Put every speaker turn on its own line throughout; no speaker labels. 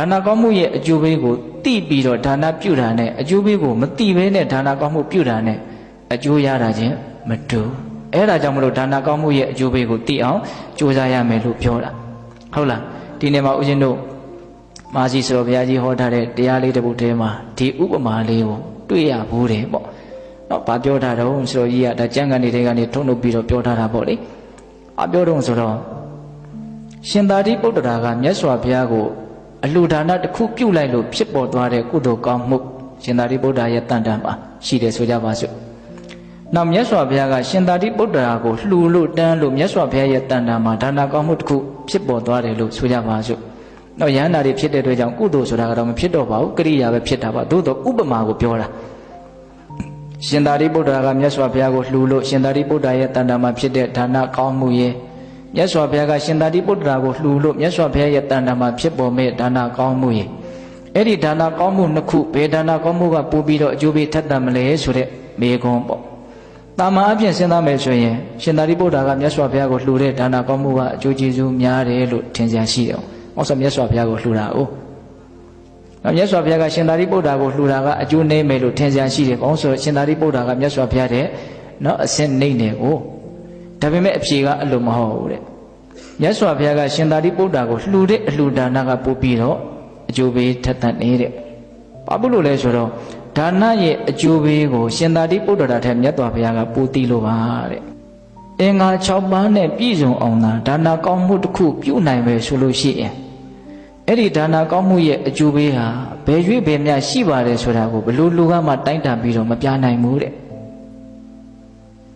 ဒါနကောင်းမှုရဲ့အကျိုးပေးကိုသိပြီးတော့ဒါနပြုတာနဲ့အကျိုးပေးကိုမသိဘဲနဲ့ဒါနကောင်းမှုပြုတာနဲ့အကျိုးရတာချင်းမတူအဲ့ဒါကြောင့်မလို့ဒါနကောင်းမှုရဲ့အကျိုးပေးကိုသိအောင်ကြိုးစားရမယ်လို့ပြောတာဟုတ်လားဒီနေ့မှာဦးဇင်းတို့မာစီဆိုတော်ဘုရားကြီးဟောထားတဲ့တရားလေးတစ်ပုဒ်ထဲမှာဒီဥပမာလေးကိုတွေ့ရဘူးတယ်ပေါ့နော်ဘာပြောထားတော့ဆိုတော့ကြီးကဒါကြံကနေတွေကနေထုံထုတ်ပြီးတော့ပြောထားတာပေါ့လေအပြောတော့ဆိုတော့ရှင်သာတိပုတ္တရာကမြတ်စွာဘုရားကို အလှူဒါနတစ်ခုပြုလိုက်လို့ဖြစ်ပေါ်သွားတဲ့ကုသိုလ်ကောင်းမှုရှင်သာတိပုတ္တရာရဲ့တန်တန်ပါရှိတယ်ဆိုကြပါစို့နောက်မြတ်စွာဘုရားကရှင်သာတိပုတ္တရာကိုလှူလို့တန်းလို့မြတ်စွာဘုရားရဲ့တန်တန်မှာဒါနကောင်းမှုတစ်ခုဖြစ်ပေါ်သွားတယ်လို့ဆိုကြပါစို့တော့ယန္တာတွေဖြစ်တဲ့အတွက်ကြောင့်ကုသိုလ်ဆိုတာကတော့မဖြစ်တော့ပါဘူးကရိယာပဲဖြစ်တာပါသို့တော့ဥပမာကိုပြောတာရှင်သာရိပုတ္တရာကမြတ်စွာဘုရားကိုလှူလို့ရှင်သာရိပုတ္တရာရဲ့တန်တန်မှာဖြစ်တဲ့ဒါနကောင်းမှုရဲ့ မြတ်စွာဘုရားကရှင်သာရိပုတ္တရာကိုလှူလို့မြတ်စွာဘုရားရဲ့တန်တန်မှာဖြစ်ပေါ်မဲ့ဒါနကောင်းမှုရဲ့အဲ့ဒီဒါနကောင်းမှုနှစ်ခုဘယ်ဒါနကောင်းမှုကပို့ပြီးတော့အကျိုးပေးထက်သန်မလဲဆိုတဲ့မေခွန်းပေါ့တာမန်အပြင်စဉ်းစားမယ်ဆိုရင်ရှင်သာရိပုတ္တရာကမြတ်စွာဘုရားကိုလှူတဲ့ဒါနကောင်းမှုကအကျိုးကျေးဇူးများတယ်လို့ထင်ကြရှိတယ်။ဟောဆိုမြတ်စွာဘုရားကိုလှူတာ哦။နောက်မြတ်စွာဘုရားကရှင်သာရိပုတ္တရာကိုလှူတာကအကျိုးနည်းမယ်လို့ထင်ကြရှိတယ်။ဘာလို့ဆိုရှင်သာရိပုတ္တရာကမြတ်စွာဘုရားတဲ့နော်အစင်းနှိမ့်တယ်ကို။ ဒါပေမဲ့အဖြေကအလိုမဟုတ်ဘူးတဲ့။မြတ်စွာဘုရားကရှင်သာရိပုတ္တရာကိုလှူတဲ့အလှူဒါနကပို့ပြီးတော့အကျိုးပေးထက်သန်နေတဲ့။ဘာဖြစ်လို့လဲဆိုတော့ဒါနရဲ့အကျိုးပေးကို ရှင်သာရိပုတ္တရာထက်မြတ်စွာဘုရားကပို့သိလို့ပါတဲ့အင်္ဂါ6ပါးနဲ့ပြည့်စုံအောင်သာဒါနကောင်းမှုတစ်ခုပြုနိုင်ပဲဆိုလို့ရှိရင်အဲ့ဒီဒါနကောင်းမှုရဲ့အကျိုးပေးဟာဘယ်ရွေ့ဘယ်မြရှိပါတယ်ဆိုတာကိုဘယ်လိုလူကမှတိုင်းတန်ပြီးတော့မပြနိုင်ဘူးတဲ့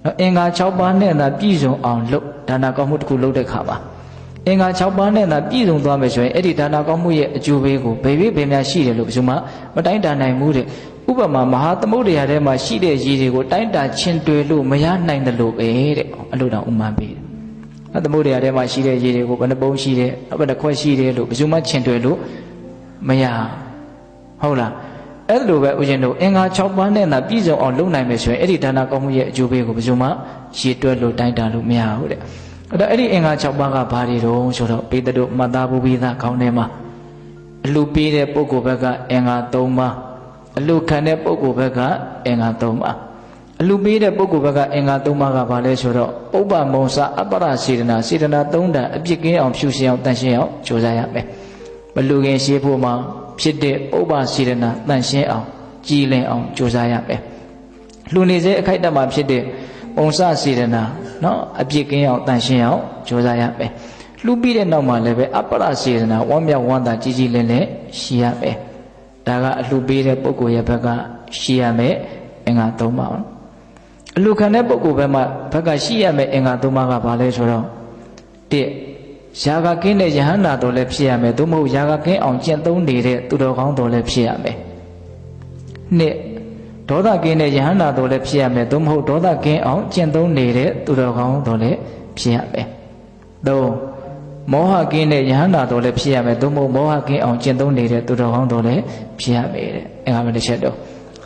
နော်အင်္ဂါ6ပါးနဲ့သာပြည့်စုံအောင်လုပ်ဒါနကောင်းမှုတစ်ခုလုပ်တဲ့ခါပါအင်္ဂါ6ပါးနဲ့သာပြည့်စုံသွားမယ်ဆိုရင်အဲ့ဒီဒါနကောင်းမှုရဲ့အကျိုးပေးကိုဘယ်ရွေ့ဘယ်မြရှိတယ်လို့ဘယ်သူမှမတိုင်းတန်နိုင်ဘူးတဲ့ဥပမာမဟာသမုဒ္ဒရာထဲမှာရှိတဲ့ရည်တွေကိုတိုင်းတာချင်းတွယ်လို့မရနိုင်တယ်လို့ပဲတဲ့အလို့တော့ဥမာပေးတယ်။အသမုဒ္ဒရာထဲမှာရှိတဲ့ရည်တွေကိုဘယ်နှပုံးရှိတယ်ဘယ်နှခွက်ရှိတယ်လို့ဘယ်သူမှချင်းတွယ်လို့မရဟုတ်လား အဲ့လိုပဲဦးဇင်းတို့အင်္ဂါ6ပါးနဲ့သာပြည့်စုံအောင်လုပ်နိုင်မယ်ဆိုရင်အဲ့ဒီဒါနကောင်းမှုရဲ့အကျိုးပေးကိုဘယ်သူမှရည်တွက်လို့တိုင်းတာလို့မရဘူးတဲ့။အဲ့တော့အဲ့ဒီအင်္ဂါ6ပါးကဘာတွေတုံးဆိုတော့ပေတတို့မှတ်သားဖို့ပြီးသားခေါင်းထဲမှာအလူပေးတဲ့ပုဂ္ဂိုလ်ဘက်ကအင်္ဂါ3ပါးအလူခံတဲ့ပုဂ္ဂိုလ်ဘက်ကအင်္ဂါ၃ပါးအလူပေးတဲ့ပုဂ္ဂိုလ်ဘက်ကအင်္ဂါ၃ပါးကဘာလဲဆိုတော့ပုပ္ပမုံစာအပ္ပရစေတနာစေတနာ၃တန်အပြစ်ကင်းအောင်ဖြူစင်အောင်တန်ရှင်းအောင်ကြိုးစားရမယ်မလူခင်ရှိဖို့မှာ ဖြစ်တဲ့ဥပ္ပါစေရဏတန်ရှင်းအောင်ကြည်လင်အောင်ကြိုးစားရမယ်လှူနေစေအခိုက်အတန့်မှာဖြစ်တဲ့ပုံစစေရဏနော်အပြစ်ကင်းအောင်တန်ရှင်းအောင်ကြိုးစားရမယ်လှူပြီးတဲ့နောက်မှာလည်းပဲအပ္ပရစေရဏဝမ်းမြောက်ဝမ်းသာကြည်ကြည်လင်လင်ရှိရမယ်ဒါကအလှူပေးတဲ့ပုဂ္ဂိုလ်ရဲ့ဘက်ကရှိရမယ်အင်္ဂါ၃ပါးအလှူခံတဲ့ပုဂ္ဂိုလ်ဘက်မှာဘက်ကရှိရမယ်အင်္ဂါ၃ပါးကဘာလဲဆိုတော့၁ ယာကကင်းတဲ့ယဟန္တာတော်လည်းဖြစ်ရမယ်သို့မဟုတ်ယာကကင်းအောင်ကျင့်သုံးနေတဲ့သူတော်ကောင်းတော်လည်းဖြစ်ရမယ်နှစ်ဒေါသကင်းတဲ့ယဟန္တာတော်လည်းဖြစ်ရမယ်သို့မဟုတ်ဒေါသကင်းအောင်ကျင့်သုံးနေတဲ့သူတော်ကောင်းတော်လည်းဖြစ်ရမယ်သုံးမောဟကင်းတဲ့ယဟန္တာတော်လည်းဖြစ်ရမယ်သို့မဟုတ်မောဟကင်းအောင်ကျင့်သုံးနေတဲ့သူတော်ကောင်းတော်လည်းဖြစ်ရမယ်တဲ့အင်္ဂါမတစ်ချက်တော့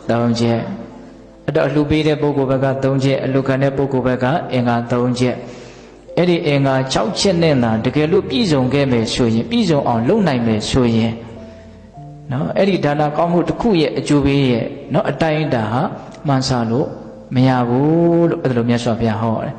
သုံးချက်အဲ့တော့အလှပေးတဲ့ပုဂ္ဂိုလ်ဘက်က၃ချက်အလှခံတဲ့ပုဂ္ဂိုလ်ဘက်ကအင်္ဂါ၃ချက် အဲ့ဒီအင်္ဂါ6ချက်နဲ့သာတကယ်လို့ပြည့်စုံခဲ့မယ်ဆိုရင်ပြည့်စုံအောင်လုပ်နိုင်မယ်ဆိုရင်နော်အဲ့ဒီဒါနကောင်းမှုတစ်ခုရဲ့အကျိုးပေးရဲ့နော်အတိုင်းအတာဟာမှန်ဆလို့မရဘူးလို့အဲ့ဒါလိုမြတ်စွာဘုရားဟောတယ်